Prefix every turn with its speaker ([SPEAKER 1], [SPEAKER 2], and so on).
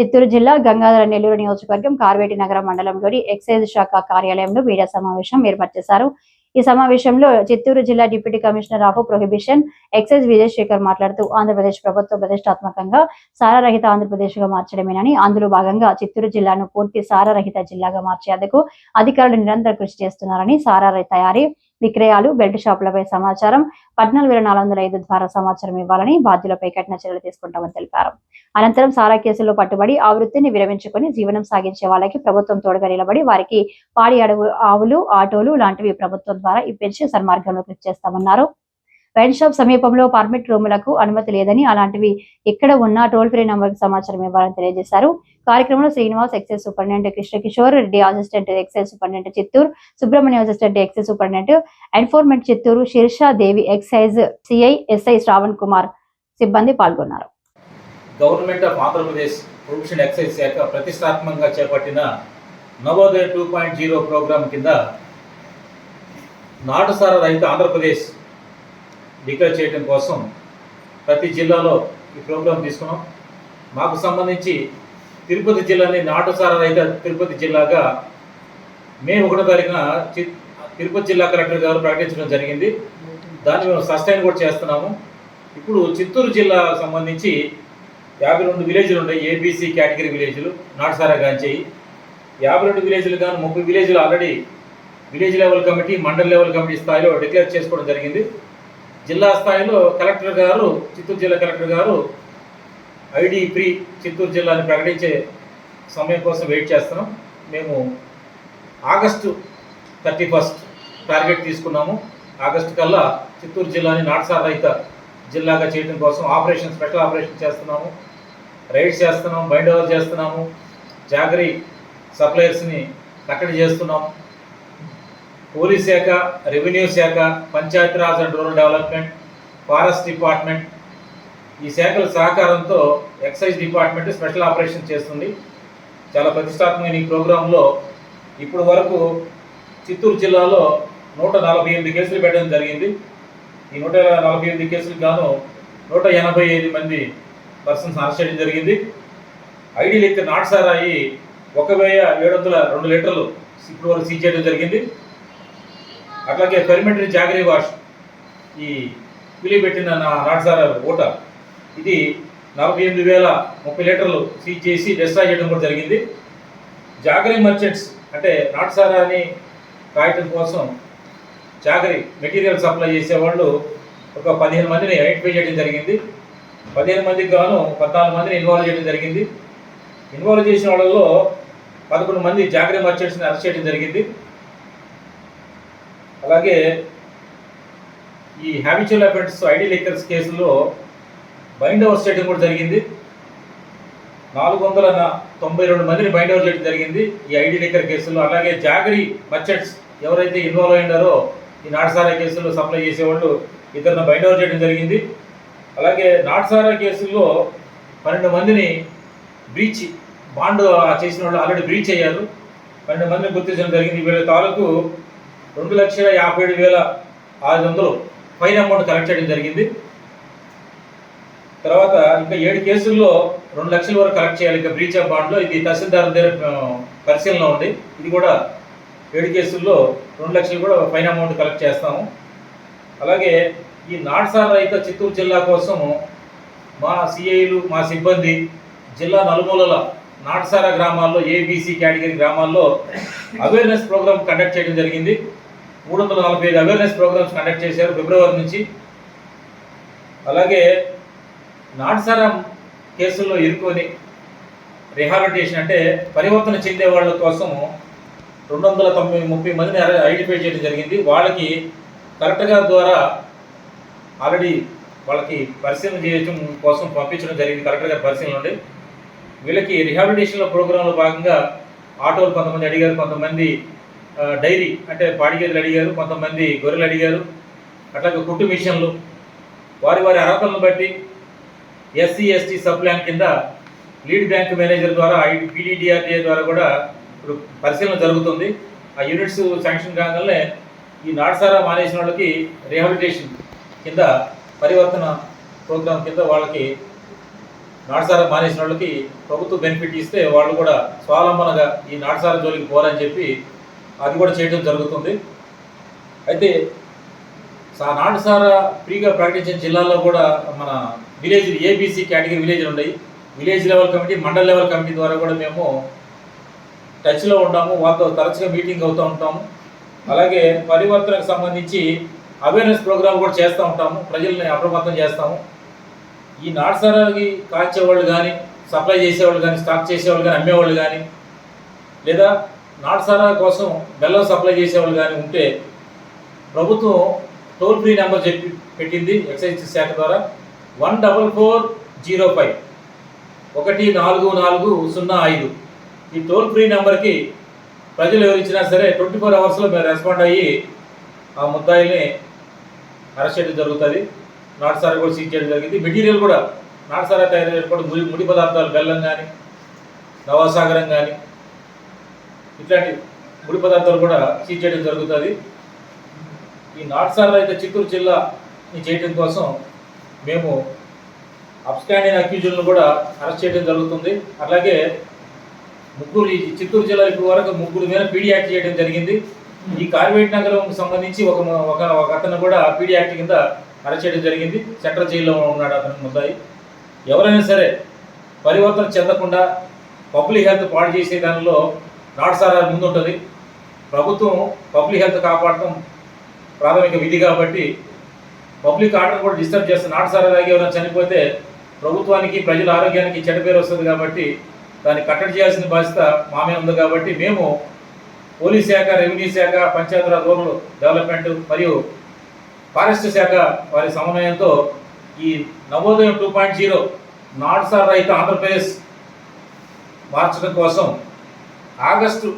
[SPEAKER 1] చిత్తూరు జిల్లా గంగాధర నెల్లూరు నియోజకవర్గం కార్వేటి నగర మండలంలోని ఎక్సైజ్ శాఖ కార్యాలయంలో మీడియా సమావేశం ఏర్పాటు చేశారు. ఈ సమావేశంలో చిత్తూరు జిల్లా deputy commissioner of prohibition excise Vijay Sekhar మాట్లాడుతూ ఆంధ్రప్రదేశ్ ప్రభుత్వం ప్రతిష్టాత్మకంగా సారారహిత ఆంధ్రప్రదేశ్గా మార్చడమేనని అందులో భాగంగా చిత్తూరు జిల్లాను పూర్తి సారారహిత జిల్లాగా మార్చేందుకు అధికారులు నిరంతర కృషి చేస్తున్నారని సారా తయారీ విక్రయాలు బెల్ట్ షాపులపై సమాచారం పద్నాలుగు వేల నాలుగు వందల ఐదు ద్వారా సమాచారం ఇవ్వాలని బాధ్యులపై కఠిన చర్యలు తీసుకుంటామని తెలిపారు. అనంతరం సారా కేసుల్లో పట్టుబడి ఆ వృత్తిని విరమించుకుని జీవనం సాగించే వాళ్ళకి ప్రభుత్వం తోడుగా నిలబడి వారికి పాడి అడవు ఆవులు ఆటోలు లాంటివి ప్రభుత్వం ద్వారా ఇప్పించి సన్మార్గంలో కృషి చేస్తామన్నారు. వైన్ షాప్ సమీపంలో పర్మిట్ రూములకు అనుమతి లేదని అలాంటివి ఎక్కడ ఉన్నా టోల్ ఫ్రీ నంబర్కి సమాచారం ఇవ్వాలని తెలియజేశారు. కార్యక్రమంలో Srinivas excise superintendent Krishna Kishore Reddy assistant excise superintendent Chittoor Subrahmanyam assistant excise superintendent enforcement Chittoor Sirisha Devi excise CI SI Sravan Kumar సిబ్బంది పాల్గొన్నారు.
[SPEAKER 2] Government of Andhra Pradesh prohibition excise శాఖ ప్రతిష్టాత్మకంగా చేపట్టిన Navodaya two point zero programme కింద నాటుసార రహిత Andhra Pradesh declare చేయడం కోసం ప్రతి జిల్లాలో ఈ ప్రోగ్రాం తీసుకున్నాం. మాకు సంబంధించి తిరుపతి జిల్లాని నాటుసార రహిత తిరుపతి జిల్లాగా మే ఒకటో తారీఖున తిరుపతి జిల్లా కలెక్టర్ గారు ప్రకటించడం జరిగింది. దాన్ని మేము సస్టైన్ కూడా చేస్తున్నాము. ఇప్పుడు చిత్తూరు జిల్లా సంబంధించి యాభై రెండు విలేజ్లు ఉన్నాయి. ఏబీసీ కేటగిరీ విలేజ్లు నాటుసారా గాంచేయి. యాభై రెండు విలేజ్లు కానీ ముప్పై విలేజ్లు already village level committee mandal level committee స్థాయిలో డిక్లేర్ చేసుకోవడం జరిగింది. జిల్లా స్థాయిలో కలెక్టర్ గారు చిత్తూరు జిల్లా కలెక్టర్ గారు ఐడి ఫ్రీ చిత్తూరు జిల్లాని ప్రకటించే సమయం కోసం వెయిట్ చేస్తున్నాం. మేము ఆగస్టు థర్టీ ఫస్ట్ టార్గెట్ తీసుకున్నాము. ఆగస్టు కల్లా చిత్తూరు జిల్లాని నాటసార రహిత జిల్లాగా చేయడం కోసం ఆపరేషన్ స్పెషల్ ఆపరేషన్ చేస్తున్నాము. రైడ్స్ చేస్తున్నాము బైండ్ ఓవర్ చేస్తున్నాము. జాగరి సప్లయర్స్ని కట్టడి చేస్తున్నాము. పోలీస్ శాఖ రెవెన్యూ శాఖ Panchayati Raj and rural development forest department ఈ శాఖల సహకారంతో ఎక్సైజ్ డిపార్ట్మెంట్ స్పెషల్ ఆపరేషన్ చేస్తుంది. చాలా ప్రతిష్టాత్మకమైన ఈ ప్రోగ్రాంలో ఇప్పుడు వరకు చిత్తూరు జిల్లాలో నూట నలభై ఎనిమిది కేసులు పెట్టడం జరిగింది. ఈ నూట నలభై ఎనిమిది కేసులకు గాను నూట ఎనభై ఐదు మంది పర్సన్స్ అరెస్ట్ చేయడం జరిగింది. ఐడి లెక్క నాటుసారాయి ఒక వెయ్యి ఏడు వందల రెండు లీటర్లు ఇప్పుడు వరకు సీజ్ చేయడం జరిగింది. అట్లాగే పెరిమిటరీ జాగరీ వాష్ ఈ పెట్టిన నా నాటుసారా ఓట. ఇది నలభై ఎనిమిది వేల ముప్పై లీటర్లు సీజ్ చేసి డిస్ట్రాయ్ చేయడం కూడా జరిగింది. జాగరీ మర్చెంట్స్ అంటే నాటుసారాని రాయటం కోసం జాగరీ మెటీరియల్ సప్లై చేసేవాళ్ళు ఒక పదిహేను మందిని ఐడెంటిఫై చేయడం జరిగింది. పదిహేను మందికి గాను పద్నాలుగు మందిని ఇన్వాల్వ్ చేయడం జరిగింది. ఇన్వాల్వ్ చేసిన వాళ్ళలో పదకొండు మంది జాగరీ మర్చెంట్స్ని అరెస్ట్ చేయడం జరిగింది. అలాగే ఈ హ్యాబిచువల్ అఫెన్స్ ఐడి లిక్కర్స్ కేసులో బైండ్ ఓవర్ చేయడం కూడా జరిగింది. నాలుగు వందల తొంభై రెండు మందిని బైండ్ ఓవర్ చేయడం జరిగింది ఈ ఐడి లిక్కర్ కేసులో. అలాగే జాగరి మర్చెంట్స్ ఎవరైతే ఇన్వాల్వ్ అయినారో ఈ నాటసారా కేసులో సప్లై చేసేవాళ్ళు ఇద్దరిని బైండ్ ఓవర్ చేయడం జరిగింది. అలాగే నాటసారా కేసుల్లో పన్నెండు మందిని బ్రీచ్ బాండ్ చేసిన వాళ్ళు ఆల్రెడీ బ్రీచ్ అయ్యారు. పన్నెండు మందిని గుర్తించడం జరిగింది. వీళ్ళ తాలూకు రెండు లక్షల యాభై ఏడు వేల ఆరు వందలు ఫైన్ అమౌంట్ కలెక్ట్ చేయడం జరిగింది. తర్వాత ఇంకా ఏడు కేసుల్లో రెండు లక్షల వరకు కలెక్ట్ చేయాలి. ఇంకా బ్రీచ్ ఆఫ్ బాండ్లో ఇది తహసీల్దార్ దగ్గర పరిశీలన ఉంది. ఇది కూడా ఏడు కేసుల్లో రెండు లక్షలు కూడా ఫైన్ అమౌంట్ కలెక్ట్ చేస్తాము. అలాగే ఈ నాట్సార్ రైత చిత్తూరు జిల్లా కోసము మా సిఐలు మా సిబ్బంది జిల్లా నలుమూలల నాట్సార గ్రామాల్లో ఏబీసీ కేటగిరీ గ్రామాల్లో అవేర్నెస్ ప్రోగ్రామ్ కండక్ట్ చేయడం జరిగింది. మూడు వందల నలభై ఐదు అవేర్నెస్ ప్రోగ్రామ్స్ కండక్ట్ చేశారు ఫిబ్రవరి నుంచి. అలాగే నాటసారం కేసుల్లో ఇరుకొని రిహాబిలిటేషన్ అంటే పరివర్తన చెందే వాళ్ళ కోసం రెండు వందల తొంభై ముప్పై మందిని అర- ఐడెంటిఫై చేయడం జరిగింది. వాళ్ళకి కరెక్ట్గా ద్వారా ఆల్రెడీ వాళ్ళకి పరిశీలన చేయడం కోసం పంపించడం జరిగింది కరెక్ట్గా పరిశీలన నుండి. వీళ్ళకి రిహాబిలిటేషన్లో ప్రోగ్రాంలో భాగంగా ఆటోలు కొంతమంది అడిగారు కొంతమంది డైరీ అంటే పాడిగేదెలు అడిగారు కొంతమంది గొర్రెలు అడిగారు అట్లాగే కుట్టు మిషన్లు. వారి వారి అర్హతలను బట్టి ఎస్సీ ఎస్టీ సబ్ ప్లాన్ కింద లీడ్ బ్యాంక్ మేనేజర్ ద్వారా ఐడి పీడీడీఆర్డీఏ ద్వారా కూడా ఇప్పుడు పరిశీలన జరుగుతుంది. ఆ యూనిట్స్ శాంక్షన్ కాగానే ఈ నాటసారా మానేసిన వాళ్ళకి రీహాబిలిటేషన్ కింద పరివర్తన ప్రోగ్రామ్ కింద వాళ్ళకి నాటుసారా మానేసిన వాళ్ళకి ప్రభుత్వ బెనిఫిట్ ఇస్తే వాళ్ళు కూడా స్వావలంబనగా ఈ నాటుసారా జోలికి పోరని చెప్పి అది కూడా చేయడం జరుగుతుంది. అయితే సా- నాటుసారా ఫ్రీగా ప్రకటించిన జిల్లాల్లో కూడా మన విలేజ్ ఏబీసీ కేటగిరీ విలేజ్లు ఉన్నాయి. Village level committee mandal level committee ద్వారా కూడా మేము టచ్లో ఉంటాము వాళ్ళతో తరచుగా మీటింగ్ అవుతూ ఉంటాము. అలాగే పరివర్తనకు సంబంధించి అవేర్నెస్ ప్రోగ్రామ్ కూడా చేస్తూ ఉంటాము ప్రజల్ని అప్రమత్తం చేస్తాము. ఈ నాటుసారాకి కాల్చేవాళ్ళు కానీ సప్లై చేసేవాళ్ళు కానీ స్టాక్ చేసేవాళ్ళు కానీ అమ్మేవాళ్ళు కానీ లేదా నాటుసారా కోసం బెల్లం సప్లై చేసేవాళ్ళు కానీ ఉంటే ప్రభుత్వం టోల్ ఫ్రీ నెంబర్ చెప్పి పెట్టింది ఎక్సైజ్ శాఖ ద్వారా one double four zero five. ఒకటి నాలుగు నాలుగు సున్నా ఐదు. ఈ టోల్ ఫ్రీ నెంబర్కి ప్రజలు ఎవరించినా సరే ట్వంటీ ఫోర్ అవర్స్లో మేము రెస్పాండ్ అయ్యి ఆ ముద్దాయిల్ని అరెస్ట్ చేయడం జరుగుతుంది. నాటుసారా కూడా సీజ్ చేయడం జరిగింది. మెటీరియల్ కూడా నాటుసారా తయారు చేయడం ముడి ముడి పదార్థాలు బెల్లం కానీ నవాసాగరం కానీ ఇట్లాంటి ముడి పదార్థాలు కూడా సీజ్ చేయడం జరుగుతుంది. ఈ నాటుసారా అయితే చిత్తూరు జిల్లాని చేయడం కోసం మేము అబ్స్కాండింగ్ అక్యూజులను కూడా అరెస్ట్ చేయడం జరుగుతుంది. అలాగే ముగ్గురు ఈ చిత్తూరు జిల్లా ఇప్పుడు వరకు ముగ్గురు మీద పీడీ యాక్ట్ చేయడం జరిగింది. ఈ కార్వేట్ నగరం సంబంధించి ఒక ఒక ఒక అతను కూడా పీడీ యాక్ట్ కింద అరెస్ట్ చేయడం జరిగింది. సెంట్రల్ జైల్లో ఉన్నాడు అతను ముద్దాయి. ఎవరైనా సరే పరివర్తన చెందకుండా పబ్లిక్ హెల్త్ పాడు చేసే దానిలో నాట్సార్ ముందు ఉంటుంది ప్రభుత్వం పబ్లిక్ హెల్త్ కాపాడటం ప్రాథమిక విధి కాబట్టి పబ్లిక్ ఆర్డర్ కూడా డిస్టర్బ్ చేస్తుంది నాటసారా తాగి ఎవరైనా చనిపోతే ప్రభుత్వానికి ప్రజల ఆరోగ్యానికి చెడ్డ పేరు వస్తుంది కాబట్టి దాన్ని కట్టడి చేయాల్సిన బాధ్యత మామే ఉంది కాబట్టి మేము పోలీస్ శాఖ రెవెన్యూ శాఖ పంచాయతీరాజ్ రూరల్ డెవలప్మెంట్ మరియు ఫారెస్ట్ శాఖ వారి సమన్వయంతో ఈ నవోదయం టూ పాయింట్ జీరో నాట్సార్ రైతు ఆంధ్రప్రదేశ్ మార్చడం కోసం ఆగస్టు